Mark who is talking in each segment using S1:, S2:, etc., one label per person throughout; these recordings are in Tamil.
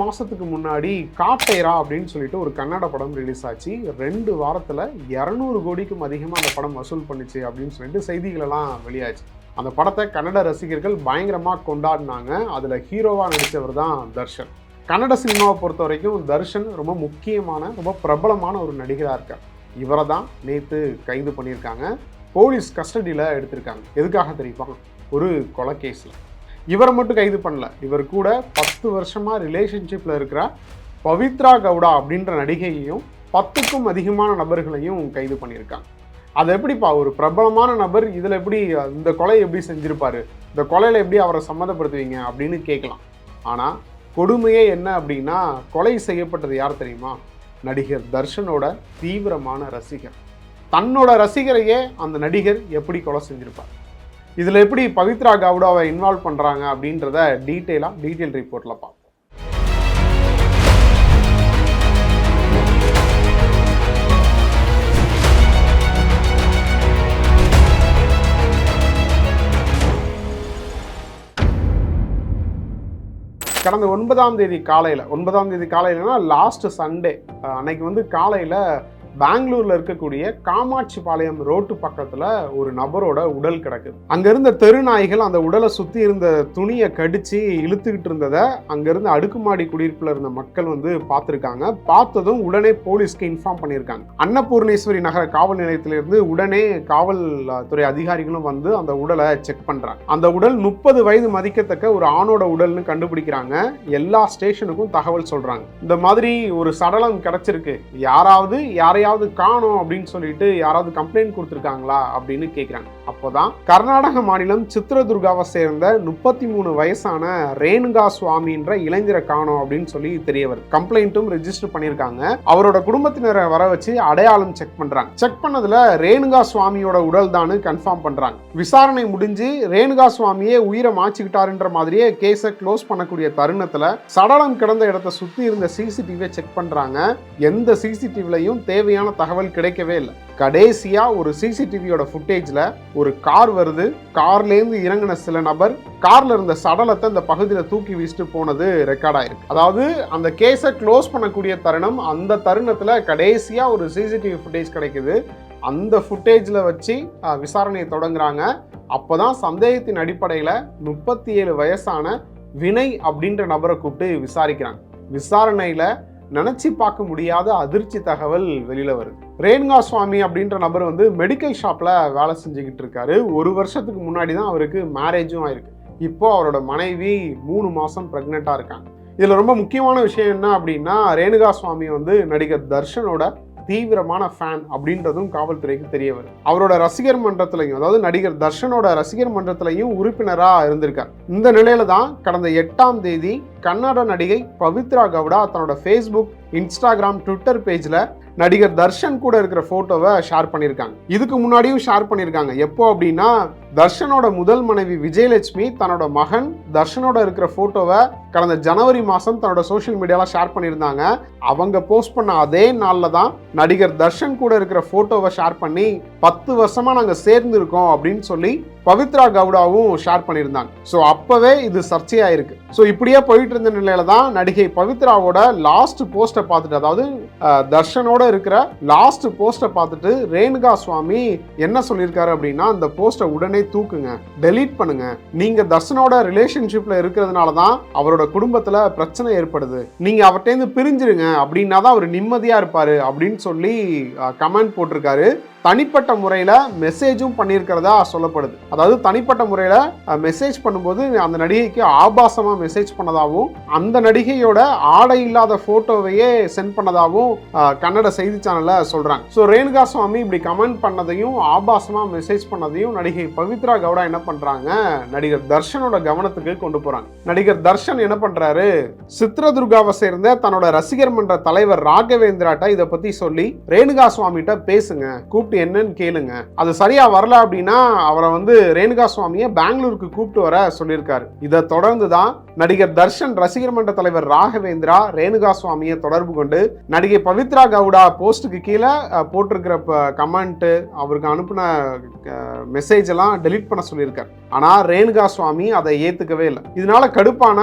S1: மாதத்துக்கு மாசத்துக்கு முன்னாடி காட்டைரா அப்படின்னு சொல்லிட்டு ஒரு கன்னட படம் ரிலீஸ் ஆச்சு. ரெண்டு வாரத்தில் இரநூறு கோடிக்கும் அதிகமாக அந்த படம் வசூல் பண்ணுச்சு அப்படின்னு சொல்லிட்டு செய்திகளெல்லாம் வெளியாச்சு. அந்த படத்தை கன்னட ரசிகர்கள் பயங்கரமாக கொண்டாடினாங்க. அதில் ஹீரோவாக நடித்தவர் தான் தர்ஷன். கன்னட சினிமாவை பொறுத்த வரைக்கும் தர்ஷன் ரொம்ப முக்கியமான ரொம்ப பிரபலமான ஒரு நடிகராக இருக்கார். இவரை தான் நேற்று கைது பண்ணியிருக்காங்க. போலீஸ் கஸ்டடியில் எடுத்திருக்காங்க. எதுக்காக தெரியுமா? ஒரு கொலை கேஸில் இவரை மட்டும் கைது பண்ணல. இவர் கூட பத்து வருஷமாக ரிலேஷன்ஷிப்பில் இருக்கிற பவித்ரா கவுடா அப்படின்ற நடிகையையும் பத்துக்கும் அதிகமான நபர்களையும் கைது பண்ணியிருக்காங்க. அது எப்படிப்பா? ஒரு பிரபலமான நபர் இதில் எப்படி இந்த கொலை எப்படி செஞ்சுருப்பாரு? இந்த கொலையில் எப்படி அவரை சம்மந்தப்படுத்துவீங்க அப்படின்னு கேட்கலாம். ஆனால் கொடுமையே என்ன அப்படின்னா கொலை செய்யப்பட்டது யார் தெரியுமா? நடிகர் தர்ஷனோட தீவிரமான ரசிகர். தன்னோட ரசிகரையே அந்த நடிகர் எப்படி கொலை செஞ்சிருப்பார்? இதில் எப்படி பவித்ரா கவுடாவை இன்வால்வ் பண்ணுறாங்க அப்படின்றத டீட்டெயிலாக டீட்டெயில் ரிப்போர்ட்டில் பார்ப்போம். கடந்த ஒன்பதாம் தேதி காலையில் ஒன்பதாம் தேதி காலையிலனா லாஸ்ட் சண்டே அன்னைக்கு வந்து காலையில் பெங்களூர்ல இருக்கக்கூடிய காமாட்சி பாளையம் ரோட்டு பக்கத்துல ஒரு நபரோட உடல் கிடக்குது. அங்க இருந்த தெருநாய்கள் அந்த உடலை சுத்தி இருந்த துணியை கடிச்சு இழுத்துக்கிட்டு இருந்ததை அங்கேருந்து அடுக்குமாடி குடியிருப்புல இருந்த மக்கள் வந்து பார்த்துருக்காங்க. பார்த்ததும் உடனே போலீஸ்க்கு இன்ஃபார்ம் பண்ணியிருக்காங்க. அன்னபூர்ணேஸ்வரி நகர காவல் நிலையத்திலிருந்து உடனே காவல்துறை அதிகாரிகளும் வந்து அந்த உடலை செக் பண்றாங்க. அந்த உடல் முப்பது வயது மதிக்கத்தக்க ஒரு ஆணோட உடல்னு கண்டுபிடிக்கிறாங்க. எல்லா ஸ்டேஷனுக்கும் தகவல் சொல்றாங்க. இந்த மாதிரி ஒரு சடலம் கிடைச்சிருக்கு. யாராவது யாரையாவது காணோம் அப்படின்னு சொல்லிட்டு யாராவது கம்ப்ளைண்ட் கொடுத்துருக்காங்களா அப்படின்னு கேட்குறாங்க அப்போதான் கர்நாடக மாநிலம் சித்ரதுர்காவை சேர்ந்த முப்பத்தி மூணு வயசான ரேணுகா சுவாமின்ற இளைஞரை காணோம் அப்படின்னு சொல்லி தெரிய வருது கம்ப்ளைண்ட்டும் ரெஜிஸ்டர் பண்ணியிருக்காங்க. அவரோட குடும்பத்தினரை வர வச்சு அடையாளம் செக் பண்றாங்க. செக் பண்ணதுல ரேணுகா சுவாமியோட உடல் தான் கன்ஃபார்ம் பண்றாங்க. விசாரணை முடிஞ்சு ரேணுகா சுவாமியே உயிரை மாச்சிக்கிட்டாருன்ற மாதிரியே கேஸை க்ளோஸ் பண்ணக்கூடிய தருணத்துல சடலம் கிடந்த இடத்த சுத்தி இருந்த சிசிடிவியை செக் பண்றாங்க. எந்த சிசிடிவிலையும் தேவையான தகவல் கிடைக்கவே இல்லை. கடைசியா ஒரு சிசிடிவியோட ஃபுட்டேஜ்ல ஒரு கார் வருது. கார்லேருந்து இறங்கின சில நபர் கார்ல இருந்த சடலத்தை அந்த பகுதியில் தூக்கி வீசிட்டு போனது ரெக்கார்ட் ஆயிருக்கு. அதாவது அந்த கேஸை க்ளோஸ் பண்ணக்கூடிய தருணம் அந்த தருணத்துல கடைசியா ஒரு சிசிடிவி ஃபுட்டேஜ் கிடைக்குது. அந்த ஃபுட்டேஜில் வச்சு விசாரணையை தொடங்குறாங்க. அப்போதான் சந்தேகத்தின் அடிப்படையில் முப்பத்தி ஏழு வயசான வினய் அப்படின்ற நபரை கூப்பிட்டு விசாரிக்கிறாங்க. விசாரணையில் நினச்சி பார்க்க முடியாத அதிர்ச்சி தகவல் வெளியில் வருது. ரேணுகா சுவாமி அப்படின்ற நபர் வந்து மெடிக்கல் ஷாப்பில் வேலை செஞ்சுக்கிட்டு இருக்காரு. ஒரு வருஷத்துக்கு முன்னாடி தான் அவருக்கு மேரேஜும் ஆயிருக்கு. இப்போ அவரோட மனைவி மூணு மாதம் ப்ரெக்னெண்ட்டாக இருக்காங்க. இதில் ரொம்ப முக்கியமான விஷயம் என்ன அப்படின்னா ரேணுகா சுவாமி வந்து நடிகர் தர்ஷனோட தீவிரமான ஃபேன் அப்படின்றதும் காவல்துறைக்கு தெரிய வரும் அவரோட ரசிகர் மன்றத்திலையும் அதாவது நடிகர் தர்ஷனோட ரசிகர் மன்றத்திலையும் உறுப்பினராக இருந்திருக்கார். இந்த நிலையில தான் கடந்த எட்டாம் தேதி கன்னட நடிகை பவித்ரா கவுடா தன்னோட ஃபேஸ்புக் இன்ஸ்டாகிராம் ட்விட்டர் பேஜில் நடிகர் தர்ஷன் கூட இருக்கிற ஃபோட்டோவை ஷேர் பண்ணியிருக்காங்க. இதுக்கு முன்னாடியும் ஷேர் பண்ணியிருக்காங்க. எப்போ அப்படின்னா தர்ஷனோட முதல் மனைவி விஜயலட்சுமி தன்னோட மகன் தர்ஷனோட இருக்கிற ஃபோட்டோவை கடந்த ஜனவரி மாதம் தன்னோட சோஷியல் மீடியாவில் ஷேர் பண்ணியிருந்தாங்க. அவங்க போஸ்ட் பண்ண அதே நாளில் தான் நடிகர் தர்ஷன் கூட இருக்கிற ஃபோட்டோவை ஷேர் பண்ணி பத்து வருஷமாக நாங்கள் சேர்ந்து இருக்கோம் அப்படின்னு சொல்லி பவித்ரா கவுடாவும் ஷேர் பண்ணியிருந்தாங்க. ஸோ அப்பவே இது சர்ச்சையாயிருக்கு. ஸோ இப்படியே போயிட்டு இருந்த நிலையில தான் நடிகை பவித்ராவோட லாஸ்ட் போஸ்ட்டை பார்த்துட்டு அதாவது தர்ஷனோட இருக்கிற லாஸ்ட் போஸ்ட்டை பார்த்துட்டு ரேணுகா சுவாமி என்ன சொல்லியிருக்காரு அப்படின்னா அந்த போஸ்ட்டை உடனே தூக்குங்க டெலீட் பண்ணுங்க. நீங்க தர்ஷனோட ரிலேஷன்ஷிப்ல இருக்கிறதுனால தான் அவரோட குடும்பத்துல பிரச்சனை ஏற்படுது. நீங்க அவர்கிட்டேருந்து பிரிஞ்சிருங்க அப்படின்னா தான் அவர் நிம்மதியா இருப்பாரு அப்படின்னு சொல்லி கமெண்ட் போட்டிருக்காரு. தனிப்பட்ட முறையில் மெசேஜும் பண்ணியிருக்கிறதா சொல்லப்படுது. அதாவது தனிப்பட்ட முறையில் மெசேஜ் பண்ணும்போது அந்த நடிகைக்கு ஆபாசமாக மெசேஜ் பண்ணதாகவும் அந்த நடிகையோட ஆடை இல்லாத ஃபோட்டோவையே சென்ட் பண்ணதாகவும் கன்னட செய்தி சேனலில் சொல்கிறாங்க ஸோ ரேணுகா சுவாமி இப்படி கமெண்ட் பண்ணதையும் ஆபாசமாக மெசேஜ் பண்ணதையும் நடிகை பவித்ரா கவுடா என்ன பண்ணுறாங்க நடிகர் தர்ஷனோட கவனத்துக்கு கொண்டு போகிறாங்க நடிகர் தர்ஷன் என்ன பண்ணுறாரு சித்ரதுர்காவை சேர்ந்த தன்னோட ரசிகர் மன்ற தலைவர் ராகவேந்திராட்ட இதை பற்றி சொல்லி ரேணுகா சுவாமிகிட்ட பேசுங்க கூப்பிட்டு என்னன்னு கேளுங்க. அது சரியா வரல அப்படின்னா அவரை வந்து ரேணுகா சுவாமியை பெங்களூருக்கு கூப்பிட்டு வர சொல்லியிருக்காரு. இதை தொடர்ந்து தான் நடிகர் தர்ஷன் ரசிகர் மன்ற தலைவர் ராகவேந்திரா ரேணுகா சுவாமியை தொடர்பு கொண்டு நடிகை பவித்ரா கவுடா போஸ்ட்டுக்கு கீழே போட்டிருக்கிற கமெண்ட்டு அவருக்கு அனுப்பின மெசேஜ் எல்லாம் டெலீட் பண்ண சொல்லியிருக்கார். ஆனால் ரேணுகா சுவாமி அதை ஏற்றுக்கவே இல்லை. இதனால கடுப்பான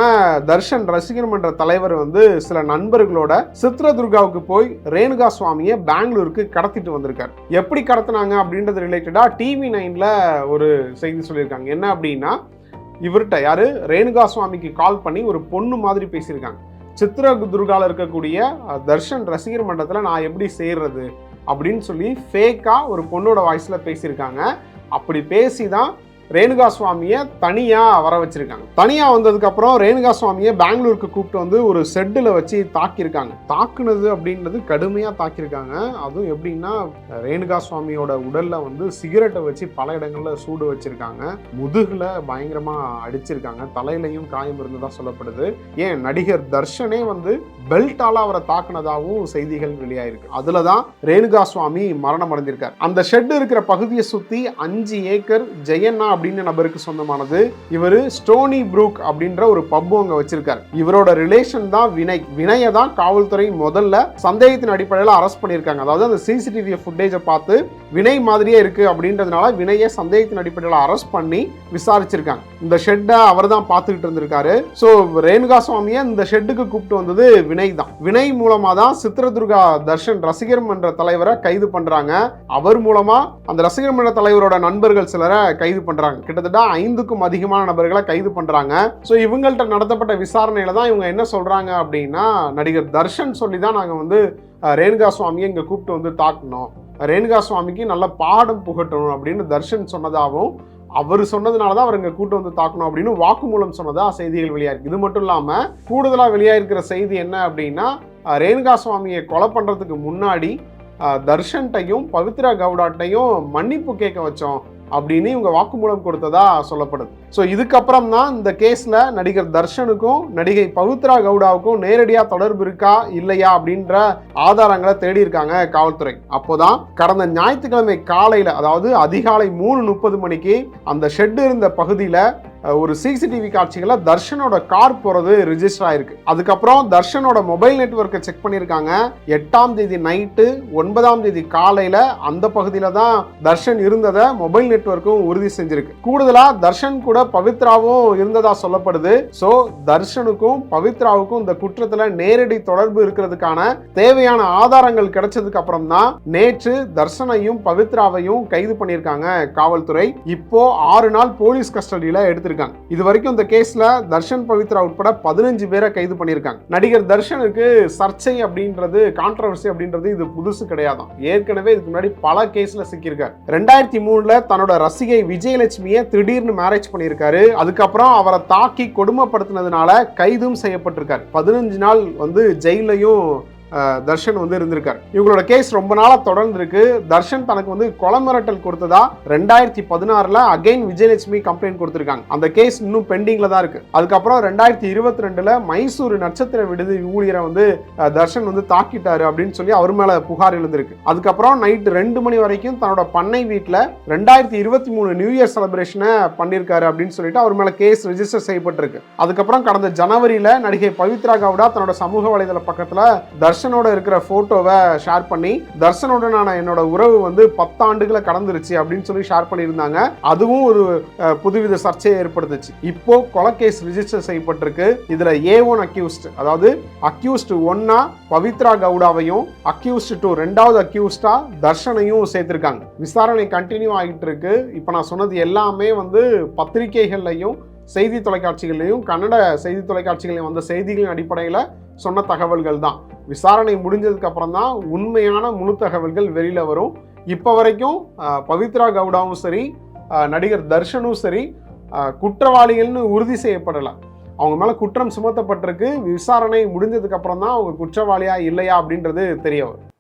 S1: தர்ஷன் ரசிகர் மன்ற தலைவர் வந்து சில நண்பர்களோட சித்ரதுர்காவுக்கு போய் ரேணுகா சுவாமியை பெங்களூருக்கு கடத்திட்டு வந்திருக்கார். எப்படி கடத்தினாங்க அப்படின்றது ரிலேட்டடாக டிவி நைன்ல ஒரு செய்தி சொல்லியிருக்காங்க. என்ன அப்படின்னா இவர்கிட்ட யாரு? ரேணுகா சுவாமிக்கு கால் பண்ணி ஒரு பொண்ணு மாதிரி பேசியிருக்காங்க. சித்திர துர்கால இருக்கக்கூடிய தர்ஷன் ரசிகர் மன்றத்தில் நான் எப்படி சேர்றது அப்படின்னு சொல்லி ஃபேக்காக ஒரு பொண்ணோட வாய்ஸில் பேசியிருக்காங்க. அப்படி பேசி தான் ரேணுகா சுவாமியை தனியாக வர வச்சுருக்காங்க. தனியாக வந்ததுக்கப்புறம் ரேணுகா சுவாமியை பெங்களூருக்கு கூப்பிட்டு வந்து ஒரு செட்டில் வச்சு தாக்கியிருக்காங்க. தாக்குனது அப்படின்றது கடுமையாக தாக்கியிருக்காங்க. அதுவும் எப்படின்னா ரேணுகா சுவாமியோட உடலில் வந்து சிகரெட்டை வச்சு பல இடங்களில் சூடு வச்சுருக்காங்க. முதுகில் பயங்கரமாக அடிச்சிருக்காங்க. தலையிலையும் காயம் இருந்ததாக சொல்லப்படுது. ஏன்? நடிகர் தர்ஷனே வந்து பெல்ட்டால் அவரை தாக்குனதாகவும் செய்திகள் வெளியாயிருக்கு. அதில் தான் ரேணுகா சுவாமி மரணம் அடைஞ்சிருக்கார் அந்த ஷெட் இருக்கிற பகுதியை சுற்றி அஞ்சு ஏக்கர் ஜெயண்ணா அப்படின்ற நபருக்கு சொந்தமானது. இவரு ஸ்டோனி ப்ரூக் அப்படின்ற ஒரு பப்பு அங்க வச்சிருக்காரு. இவரோட ரிலேஷன் தான் வினய். வினயை தான் காவல்துறை முதல்ல சந்தேகத்தின் அடிப்படையில் அரெஸ்ட் பண்ணியிருக்காங்க. அதாவது அந்த சிசிடிவி ஃபுட்டேஜை பார்த்து வினய் மாதிரியே இருக்கு அப்படின்றதுனால வினயை சந்தேகத்தின் அடிப்படையில் அரெஸ்ட் பண்ணி விசாரிச்சிருக்காங்க. இந்த ஷெட்டை அவர் தான் பார்த்துக்கிட்டு இருந்திருக்காரு. ஸோ ரேணுகா சுவாமியை இந்த ஷெட்டுக்கு கூப்பிட்டு வந்தது வினய் தான். வினய் மூலமாக தான் சித்திரதுர்கா தர்ஷன் ரசிகர் மன்ற தலைவரை கைது பண்ணுறாங்க அவர் மூலமாக அந்த ரசிகர் மன்ற தலைவரோட நண்பர்கள் சிலரை கைது பண்ணுறாங்க கிட்டத்தட்ட ஐந்துக்கும் அதிகமான நபர்களை கைது பண்ணுறாங்க ஸோ இவங்கள்ட்ட நடத்தப்பட்ட விசாரணையில் தான் இவங்க என்ன சொல்கிறாங்க அப்படின்னா நடிகர் தர்ஷன் சொல்லி தான் நாங்கள் வந்து ரேணுகா சுவாமியை இங்கே கூப்பிட்டு வந்து தாக்கினோம் ரேணுகா சுவாமிக்கு நல்ல பாடம் புகட்டணும் அப்படின்னு தர்ஷன் சொன்னதாகவும் அவர் சொன்னதுனால தான் அவர் இங்கே கூட்டு வந்து தாக்கணும் அப்படின்னு வாக்குமூலம் சொன்னதா செய்திகள் வெளியாயிருக்கு. இது மட்டும் இல்லாமல் கூடுதலாக வெளியாயிருக்கிற செய்தி என்ன அப்படின்னா ரேணுகா சுவாமியை கொலை பண்ணுறதுக்கு முன்னாடி தர்ஷன்ட்டையும் பவித்ரா கவுடாட்டையும் மன்னிப்பு கேட்க வச்சோம். அப்படின்னு இவங்க வாக்குமூலம் கொடுத்ததா சொல்லப்படுது. ஸோ இதுக்கப்புறம் தான் இந்த கேஸில் நடிகர் தர்ஷனுக்கும் நடிகை பவித்ரா கவுடாவுக்கும் நேரடியாக தொடர்பு இருக்கா இல்லையா அப்படின்ற ஆதாரங்களை தேடி இருக்காங்க காவல்துறை. அப்போதான் கடந்த ஞாயிற்றுக்கிழமை காலையில் அதாவது அதிகாலை மூணு முப்பது மணிக்கு அந்த ஷெட் இருந்த பகுதியில் ஒரு சிசிடிவி காட்சிகளை தர்ஷனோட கார் போகிறது ரிஜிஸ்டர் ஆயிருக்கு. அதுக்கப்புறம் தர்ஷனோட மொபைல் நெட்வொர்க்கை செக் பண்ணியிருக்காங்க. எட்டாம் தேதி நைட்டு ஒன்பதாம் தேதி காலையில் அந்த பகுதியில் தான் தர்ஷன் இருந்ததை மொபைல் நெட்வொர்க்கும் உறுதி செஞ்சிருக்கு. கூடுதலா தர்ஷன் கூட பவித்ராவும் இருந்ததா சொல்லப்படுது. ஸோ தர்ஷனுக்கும் பவித்ராவுக்கும் இந்த குற்றத்தில் நேரடி தொடர்பு இருக்கிறதுக்கான தேவையான ஆதாரங்கள் கிடைச்சதுக்கு அப்புறம் தான் நேற்று தர்ஷனையும் பவித்ராவையும் கைது பண்ணியிருக்காங்க காவல்துறை. இப்போ ஆறு நாள் போலீஸ் கஸ்டடியில் எடுத்து எடுத்திருக்காங்க இது வரைக்கும் இந்த கேஸ்ல தர்ஷன் பவித்ரா உட்பட பதினஞ்சு பேரை கைது பண்ணியிருக்காங்க. நடிகர் தர்ஷனுக்கு சர்ச்சை அப்படின்றது கான்ட்ரவர்சி அப்படின்றது இது புதுசு கிடையாதான். ஏற்கனவே இதுக்கு முன்னாடி பல கேஸ்ல சிக்கியிருக்காரு. ரெண்டாயிரத்தி மூணுல தன்னோட ரசிகை விஜயலட்சுமியை திடீர்னு மேரேஜ் பண்ணியிருக்காரு. அதுக்கப்புறம் அவரை தாக்கி கொடுமைப்படுத்தினதுனால கைதும் செய்யப்பட்டிருக்காரு. பதினஞ்சு நாள் வந்து ஜெயிலையும் தர்ஷன் வந்து இருந்திருக்காரு. இவங்களோட கேஸ் ரொம்ப நாளாக தொடர்ந்து இருக்கு தர்ஷன் தனக்கு வந்து கொலை மிரட்டல் கொடுத்ததா? ரெண்டாயிரத்தி பதினாறுல அகைன் விஜயலட்சுமி கம்ப்ளைண்ட் கொடுத்திருக்காங்க. அந்த கேஸ் இன்னும் பெண்டிங்ல தான் இருக்கு. அதுக்கப்புறம் ரெண்டாயிரத்தி இருபத்தி ரெண்டுல மைசூர் நட்சத்திர விடுதி ஊழியரை வந்து தர்ஷன் வந்து தாக்கிட்டாரு அப்படின்னு சொல்லி அவர் மேல புகார் எழுந்திருக்கு. அதுக்கப்புறம் நைட்டு ரெண்டு மணி வரைக்கும் தன்னோட பண்ணை வீட்டில் ரெண்டாயிரத்தி இருபத்தி மூணு நியூ இயர் செலிப்ரேஷனை பண்ணியிருக்காரு அப்படின்னு சொல்லிட்டு அவர் மேல கேஸ் ரிஜிஸ்டர் செய்யப்பட்டிருக்கு. அதுக்கப்புறம் கடந்த ஜனவரியில நடிகை பவித்ரா கவுடா தன்னோட சமூக வலைதள பக்கத்துல தர்ஷனோட இருக்கிற போட்டோவை ஷேர் பண்ணி தர்ஷனுடனான என்னோட உறவு வந்து பத்தாண்டுகளை கடந்துருச்சு அப்படின்னு சொல்லி ஷேர் பண்ணியிருந்தாங்க. அதுவும் ஒரு புதுவித சர்ச்சையை ஏற்படுத்துச்சு. இப்போ கொலகேஸ் ரிஜிஸ்டர் செய்யப்பட்டிருக்கு. இதுல ஏ ஒன் அக்யூஸ்ட் அதாவது அக்யூஸ்ட் ஒன்னா பவித்ரா கவுடாவையும் அக்யூஸ்ட் டூ ரெண்டாவது அக்யூஸ்டா தர்ஷனையும் சேர்த்திருக்காங்க. விசாரணை கண்டினியூ ஆகிட்டு இருக்கு. இப்போ நான் சொன்னது எல்லாமே வந்து பத்திரிகைகள்லையும் செய்தி தொலைக்காட்சிகள்லையும் கன்னட செய்தி தொலைக்காட்சிகளையும் வந்த செய்திகளின் அடிப்படையில் சொன்ன தகவல்கள் தான் விசாரணை முடிஞ்சதுக்கு அப்புறம் தான் உண்மையான முழு தகவல்கள் வெளியில் வரும். இப்போ வரைக்கும் பவித்ரா கவுடாவும் சரி நடிகர் தர்ஷனும் சரி குற்றவாளிகள்னு உறுதி செய்யப்படலை. அவங்க மேலே குற்றம் சுமத்தப்பட்டிருக்கு. விசாரணை முடிஞ்சதுக்கு அப்புறம் தான் அவங்க குற்றவாளியா இல்லையா அப்படின்றது தெரிய வரும்.